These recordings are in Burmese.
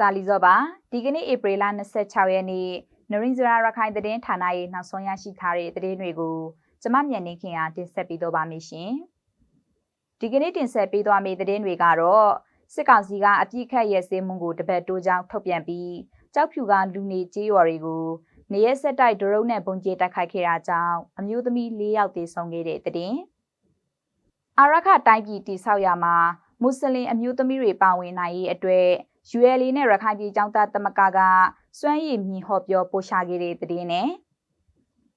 တာလီဇောပါဒီကနေ့ဧပြီလ26ရက်နေ့နရင်းဇရာရခိုင်သတင်းဌာနရဲ့နောက်ဆုံးရရှိထားတဲ့သတင်းတွေကိုကျမမြန်နေခင်အားတင်ဆက်ပေးတော့ပါမယ်ရှင်ဒီကနေ့တင်ဆက်ပေးသွားမယ့်သတင်းတွေကတော့စစ်ကောင်စီကအပြစ်ခတ်ရဲစင်းမှုကိုတပတ်တိုးကြောင်းထုတ်ပြန်ပြီးကြောက်ဖြူကလူနေကြေးရွာတွေကိုနေရက်ဆက်တိုက်ဒရုန်းနဲ့ပုံကျဲတိုက်ခိုက်ခဲ့တာကြောင့်အမျိုးသမီး၄ယောက်သေဆုံးခဲ့တဲ့သတင်းအာရခတိုင်းပြည်တိဆောက်ရမှာမွတ်စလင်အမျိုးသမီးတွေပါဝင်နိုင်ရေးအတွက် UL နဲ့ရခိုင်ပြည်ကျောင်းသားတမကကစွမ်းရည်မြင်ဟော့ပြောပို့ချခဲ့တဲ့သတင်းနဲ့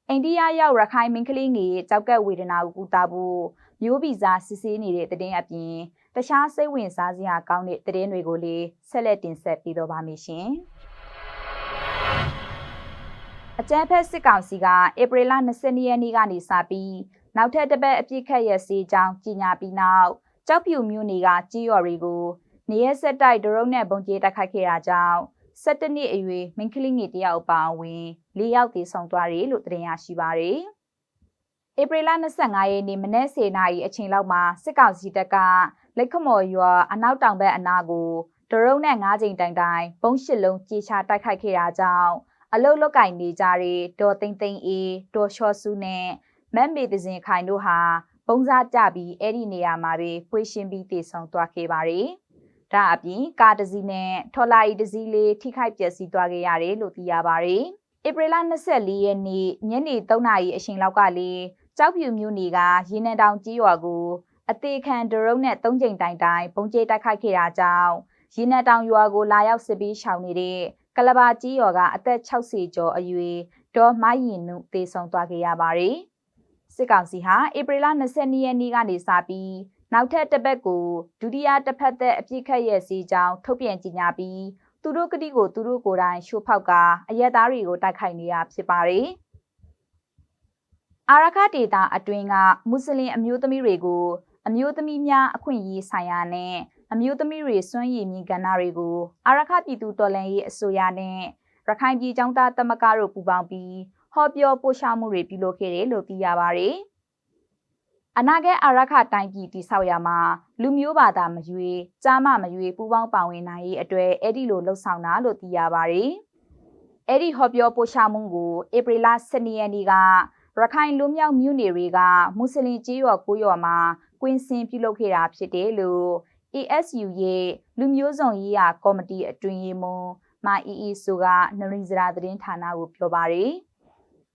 အိန္ဒိယရောက်ရခိုင်မင်းကလေးငယ်ကြောက်ကက်ဝေဒနာကိုကူတာဖို့မျိုးဗီဇာစစ်ဆေးနေတဲ့သတင်းအပြင်တခြားစိတ်ဝင်စားစရာကောင်းတဲ့သတင်းတွေကိုလည်းဆက်လက်တင်ဆက်ပေးတော့ပါမယ်ရှင်။အကြမ်းဖက်စစ်ကောင်စီကဧပြီလ22ရက်နေ့ကနေစပြီးနောက်ထပ်တစ်ပတ်အပြစ်ခတ်ရစီကြောင်းကြီးညာပြီးနောက်ကြောက်ဖြူမျိုးနေကကြီးရော်တွေကို နေရက်ဆက်တိုက်ဒရုန်းနဲ့ပုံကျဲတိုက်ခိုက်ခဲ့တာကြောင့်17နှစ်အရွယ်မိန်းကလေးငယ်တယောက်အပါအဝင်၄ယောက်သေဆုံးသွားတယ်လို့သတင်းရရှိပါရယ်။ဧပြီလ25ရက်နေ့မနက်10:00နာရီအချိန်လောက်မှာစစ်ကောင်စီတပ်ကလက်ခမော်ရွာအနောက်တောင်ဘက်အနားကိုဒရုန်းနဲ့၅ချိန်တိုင်တိုင်ပုံရှစ်လုံးကြေချတိုက်ခိုက်ခဲ့တာကြောင့်အလုတ်လောက်ကင်နေကြတဲ့ဒေါ်သိန်းသိန်းအေးဒေါ်လျှော်စုနဲ့မက်မေတစင်ခိုင်တို့ဟာပုံစားကြပြီးအဲ့ဒီနေရာမှာပဲဖွေးရှင်းပြီးတည်ဆုံသွားခဲ့ပါတယ်။ ဒါအပြင်ကားတစ်စီးနဲ့ထော်လာရီတစ်စီးလေးထိခိုက်ပျက်စီးသွားခဲ့ရတယ်လို့သိရပါတယ်။ဧပြီလ24ရက်နေ့ညနေ3နာရီအချိန်လောက်ကလေးကြောက်ဖြူမြို့နယ်ကရေနံတောင်ကြီးရွာကိုအသေးခံဒရုန်းနဲ့၃ချိန်တိုင်တိုင်ပုံကျဲတိုက်ခိုက်ခဲ့တာကြောင့်ရေနံတောင်ရွာကိုလာရောက်စစ်ပြီးရှောင်နေတဲ့ကလဘာကြီးရွာကအသက်60ကျော်အရွယ်ဒေါ်မိုင်းရင်နုသေဆုံးသွားခဲ့ရပါတယ်။စစ်ကောင်စီဟာဧပြီလ22ရက်နေ့ကနေစပြီး နောက်ထပ်တစ်ပတ်ကိုဒုတိယတစ်ဖက်သက်အပြစ်ခတ်ရဲ့စီကြောင်းထုတ်ပြန်ကြေညာပြီးသူတို့ကတိကိုသူတို့ကိုယ်တိုင်ရှိုးဖောက်ကာအရက်သားတွေကိုတိုက်ခိုက်နေတာဖြစ်ပါတယ်။အာရခဒေတာအတွင်းကမွတ်စလင်အမျိုးသမီးတွေကိုအမျိုးသမီးများအခွင့်အရေးဆိုင်ရာနဲ့အမျိုးသမီးတွေစွမ်းရည်မြင့်ကဏ္ဍတွေကိုအာရခပြည်သူတော်လှန်ရေးအစိုးရနဲ့ရခိုင်ပြည်ကျောင်းသားတမကတို့ပူးပေါင်းပြီးဟောပြောပို့ချမှုတွေပြုလုပ်ခဲ့တယ်လို့သိရပါတယ်။ အနာဂတ်အာရခတိုင်းပြည်တိဆောက်ရမှာလူမျိုးဘာသာမရွေးကြားမမရွေးပူးပေါင်းပါဝင်နိုင်ရေးအတွက်အဲ့ဒီလိုလှုပ်ဆောင်တာလို့သိရပါတယ်။အဲ့ဒီဟောပြောပို့ချမှုကိုဧပြီလ12ရက်နေ့ကရခိုင်လူမျိုးမြို့နယ်တွေကမွတ်စလင်ကြီးရွာကိုရွာမှာကွင်းစင်ပြုလုပ်ခဲ့တာဖြစ်တယ်လို့ ASU ရဲ့လူမျိုးစုံရေးရာကော်မတီအတွင်းရေးမှူးမာအီအီဆိုကနရင်းစရာသတင်းဌာနကိုပြောပါတယ်။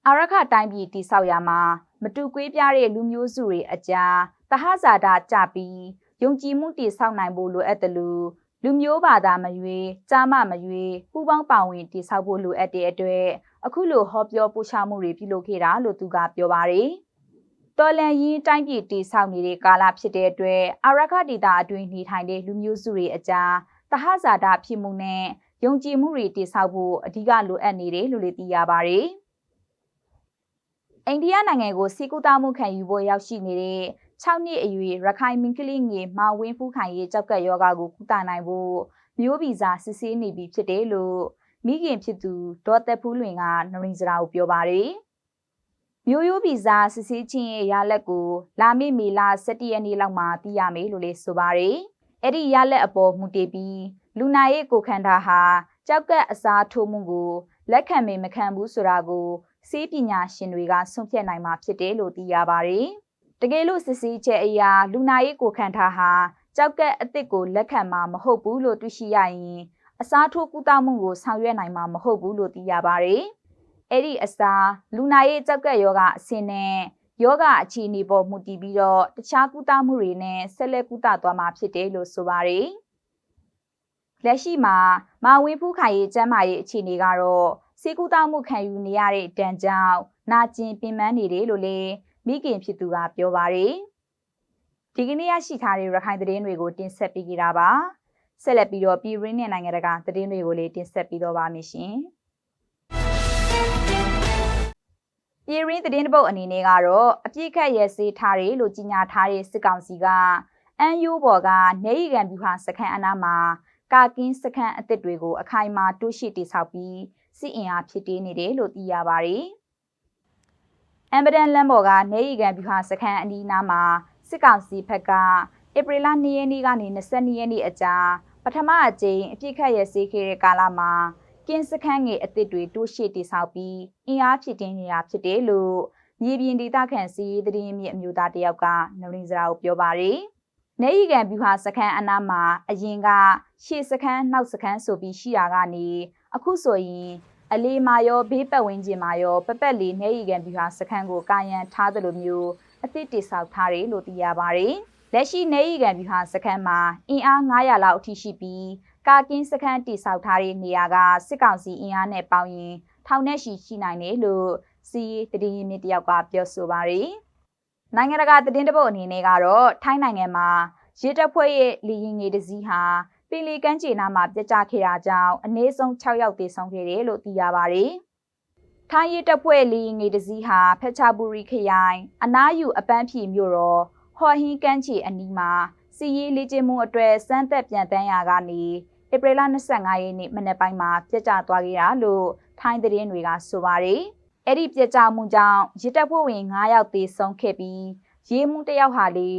အာရခတိုင်းပြည်တိဆောက်ရမှာမတူကွေးပြတဲ့လူမျိုးစုတွေအကြားတဟဇာတာကြပြီးယုံကြည်မှုတည်ဆောက်နိုင်ဖို့လိုအပ်တယ်လို့လူမျိုးဘာသာမရွေးကြားမမရွေးပူပေါင်းပါဝင်တည်ဆောက်ဖို့လိုအပ်တဲ့အတွက်အခုလိုဟောပြောပို့ချမှုတွေပြုလုပ်ခဲ့တာလို့သူကပြောပါတယ်။တော်လန်ရင်တိုင်းပြည်တည်ဆောက်နေတဲ့ကာလဖြစ်တဲ့အတွက်အာရခဒေတာအတွင်းနေထိုင်တဲ့လူမျိုးစုတွေအကြားတဟဇာတာဖြစ်မှုနဲ့ယုံကြည်မှုတွေတည်ဆောက်ဖို့အဓိကလိုအပ်နေတယ်လို့လည်းသိရပါတယ်။ အိန္ဒိယနိုင်ငံကိုစီကူတာမှုခံယူဖို့ရောက်ရှိနေတဲ့6နှစ်အရွယ်ရခိုင်မင်းကလေးငယ်မာဝင်းဖူးခိုင်ရဲ့ကြောက်ကက်ယောဂါကိုကုသနိုင်ဖို့မျိုးဗီဇာစစ်ဆေးနေပြီဖြစ်တယ်လို့မိခင်ဖြစ်သူဒေါ်သက်ဖူးလွင်ကနရင်စရာကိုပြောပါတယ်။မျိုးရိုးဗီဇာစစ်ဆေးခြင်းရဲ့ရလက်ကိုလာမည့်မေလ17ရက်နေ့လောက်မှာသိရမယ်လို့လည်းဆိုပါတယ်။အဲ့ဒီရလက်အပေါ်မူတည်ပြီးလူနာရဲ့ကိုခန္ဓာဟာကြောက်ကက်အစားထိုးမှုကိုလက်ခံမေမခံဘူးဆိုတာကို ဆေးပညာရှင်တွေကဆုံးဖြတ်နိုင်မှာဖြစ်တယ်လို့သိရပါတယ်။တကယ်လို့စစ်ဆေးချက်အရာလူနာရေးကိုခံထားဟာကြောက်ကက်အစ်စ်ကိုလက်ခံမှာမဟုတ်ဘူးလို့တွေ့ရှိရရင်အစားထိုးကုသမှုကိုဆောင်ရွက်နိုင်မှာမဟုတ်ဘူးလို့သိရပါတယ်။အဲ့ဒီအစားလူနာရေးကြောက်ကက်ယောဂအဆင့်နဲ့ယောဂအခြေအနေပေါ်မူတည်ပြီးတော့တခြားကုသမှုတွေနဲ့ဆက်လက်ကုသသွားမှာဖြစ်တယ်လို့ဆိုပါတယ်။လက်ရှိမှာမာဝင်းဖူးခိုင်ရဲ့ကျန်းမာရေးအခြေအနေကတော့ ဆေးကုသမှုခံယူနေရတဲ့တန်ကြောင့်နာကျင်ပင်ပန်းနေတယ်လို့လည်းမိခင်ဖြစ်သူကပြောပါတယ်။ဒီကနေ့ရရှိထားတဲ့ရခိုင်သတင်းတွေကိုတင်ဆက်ပေးကြတာပါ။ဆက်လက်ပြီးတော့ပြည်ရင်းနဲ့နိုင်ငံတကာသတင်းတွေကိုလည်းတင်ဆက်ပြီးတော့ပါမယ်ရှင်။ပြည်ရင်းသတင်းတပုတ်အနေနဲ့ကတော့အပြစ်ခတ်ရဲစေးထားတယ်လို့ကြီးညာထားတဲ့စစ်ကောင်စီကအန်ယူဘော်ကနေရီကန်ဗျူဟာစခန်းအနားမှာကာကင်းစခန်းအသစ်တွေကိုအခိုင်အမာတိုးရှိတိဆောက်ပြီး စစ်အင်အားဖြစ်တည်နေတယ်လို့သိရပါတယ်။အမ်ဘဒန်လမ်းပေါ်ကနေရီကန်ဗျူဟာစခန်းအနီးနားမှာစစ်ကောင်စီဘက်ကဧပြီလ2ရက်နေ့ကနေ22ရက်နေ့အကြာပထမအကြိမ်အပြစ်ခတ်ရစေးခဲ့တဲ့ကာလမှာကင်းစခန်းငယ်အသစ်တွေတိုးရှိတိဆောက်ပြီးအင်အားဖြစ်တင်းနေတာဖြစ်တယ်လို့မြေပြင်ဒေသခံစီးရီးသတင်းမြစ်အမျိုးသားတယောက်ကနရင်းစရာကိုပြောပါတယ်။နေရီကန်ဗျူဟာစခန်းအနားမှာအရင်ကရှေ့စခန်းနောက်စခန်းဆိုပြီးရှိတာကနေ အခုဆိုရင်အလေးမာရောဘေးပတ်ဝန်းကျင်မှာရောပပက်လေးနေရီကန်ဗျူဟာစခန်းကိုကာယံထားသလိုမျိုးအသစ်တိဆောက်ထားတယ်လို့သိရပါတယ်။လက်ရှိနေရီကန်ဗျူဟာစခန်းမှာအင်အား900လောက်အထိရှိပြီးကာကင်းစခန်းတိဆောက်ထားတဲ့နေရာကစစ်ကောင်စီအင်အားနဲ့ပေါင်းရင်ထောင်နဲ့ရှိရှိနိုင်တယ်လို့စီးတည်ရင်းမြစ်တယောက်ကပြောဆိုပါရယ်နိုင်ငံတကာသတင်းတပုတ်အနေနဲ့ကတော့ထိုင်းနိုင်ငံမှာရေတပ်ဖွဲ့ရဲ့လေရင်ငယ်တစ်စီးဟာ ပင်လီကမ်းခြေနားမှာပြတ်ကျခဲ့တာကြောင့်အနည်းဆုံး6ယောက်သေဆုံးခဲ့တယ်လို့သိရပါရယ်ထိုင်းရေတပ်ဖွဲ့လေရင်ငယ်တစ်စီးဟာဖက်ချာဘူရီခရိုင်အနားယူအပန်းဖြေမြို့တော်ဟော်ဟင်းကမ်းခြေအနီးမှာစီရေးလေ့ကျင့်မှုအတွက်စမ်းသက်ပြန်တန်းရာကနေဧပြီလ25ရက်နေ့မနက်ပိုင်းမှာပြတ်ကျသွားခဲ့တာလို့ထိုင်းသတင်းတွေကဆိုပါတယ်။အဲ့ဒီပြတ်ကျမှုကြောင့်ရစ်တပ်ဖွဲ့ဝင်9ယောက်သေဆုံးခဲ့ပြီးရေးမှုတစ်ယောက်ဟာလေ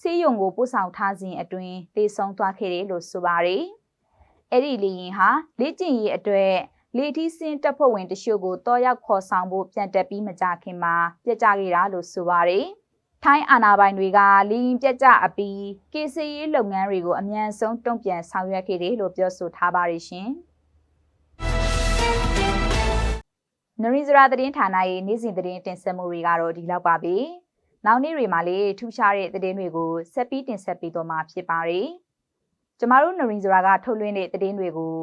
ဆေးရုံကိုပို့ဆောင်ထားစဉ်အတွင်းသေဆုံးသွားခဲ့တယ်လို့ဆိုပါတယ်။အဲ့ဒီလေရင်ဟာလေ့ကျင့်ရေးအတွက်လေထီးစင်းတပ်ဖွဲ့ဝင်တချို့ကိုတောရောက်ခေါ်ဆောင်ဖို့ပြန်တက်ပြီးမကြခင်မှာပြတ်ကျခဲ့တာလို့ဆိုပါတယ်။ထိုင်းအာဏာပိုင်တွေကလီရင်ပြက်ကြအပြီးကေစီရေးလုပ်ငန်းတွေကိုအမြန်ဆုံးတုံ့ပြန်ဆောင်ရွက်ခဲ့တယ်လို့ပြောဆိုထားပါတယ်ရှင်။နရီဇရာသတင်းဌာနရဲ့နေ့စဉ်သတင်းတင်ဆက်မှုတွေကတော့ဒီလောက်ပါပဲ။ နောက်နေ့တွေမှာလည်းထူးခြားတဲ့သတင်းတွေကိုဆက်ပြီးတင်ဆက်ပေးတော့မှာဖြစ်ပါတယ်။ကျမတို့နရီဇရာကထုတ်လွှင့်တဲ့သတင်းတွေကို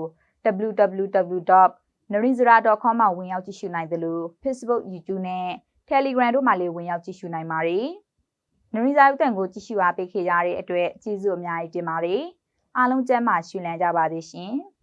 www.narinzara.com မှာဝင်ရောက်ကြည့်ရှုနိုင်သလို Facebook, YouTube နဲ့ Telegram တို့မှာလည်းဝင်ရောက်ကြည့်ရှုနိုင်ပါတယ်။နရီဇာဥတန်ကိုကြည့်ရှုအားပေးခဲ့ကြတဲ့အတွက်ကျေးဇူးအများကြီးတင်ပါတယ်။အားလုံးကျမ်းမာရှင်လန်းကြပါသေးရှင်။